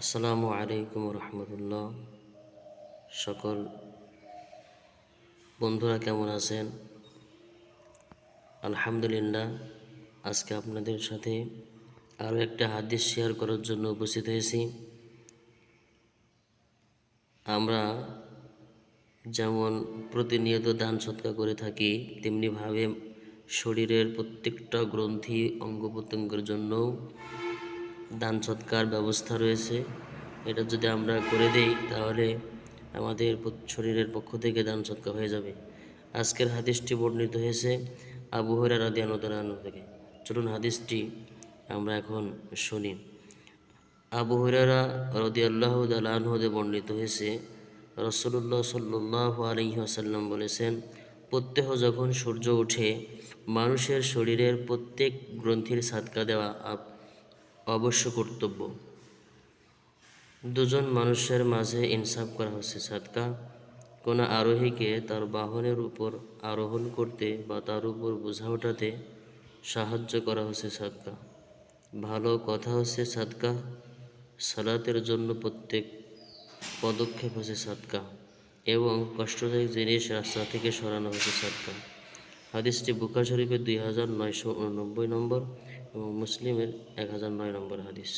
আসসালামু আলাইকুম রহমতুল্লাহ। সকল বন্ধুরা কেমন আছেন? আলহামদুলিল্লাহ, আজকে আপনাদের সাথে আরও একটা হাদিস শেয়ার করার জন্য উপস্থিত হয়েছি। আমরা যেমন প্রতিনিয়ত দান সৎকা করে থাকি, তেমনিভাবে শরীরের প্রত্যেকটা গ্রন্থি অঙ্গ প্রত্যঙ্গের জন্যও দান সৎকার ব্যবস্থা রয়েছে। এটা যদি আমরা করে দেই, তাহলে আমাদের শরীরের পক্ষ থেকে দান সৎকার হয়ে যাবে। আজকের হাদিসটি বর্ণিত হয়েছে আবু হরা রাদি আনতারান্ন থেকে। চলুন হাদিসটি আমরা এখন শুনি। আবু হুরারা রদি আল্লাহ হতে বর্ণিত হয়েছে রসুল্লাহ সাল্লাহ আলহিহাসাল্লাম বলেছেন, প্রত্যহ যখন সূর্য ওঠে, মানুষের শরীরের প্রত্যেক গ্রন্থির সাদকা দেওয়া অবশ্য কর্তব্য। দুজন মানুষের মাঝে ইনসাফ করা হচ্ছে, সাদকা। কোনো আরোহীকে তার বাহনের উপর আরোহণ করতে বা তার উপর বোঝা ওঠাতে সাহায্য করা হচ্ছে, সাদকা। ভালো কথা হচ্ছে, সাদকা। সালাতের জন্য প্রত্যেক পদক্ষেপ হচ্ছে, সাদকা। এবং কষ্টদায়ক জিনিস রাস্তা থেকে সরানো হচ্ছে, সাদকা। হাদিসটি বুকা শরীফের দুই হাজার নয়শো উননব্বই নম্বর এবং মুসলিমের এক হাজার নয় নম্বর হাদিস।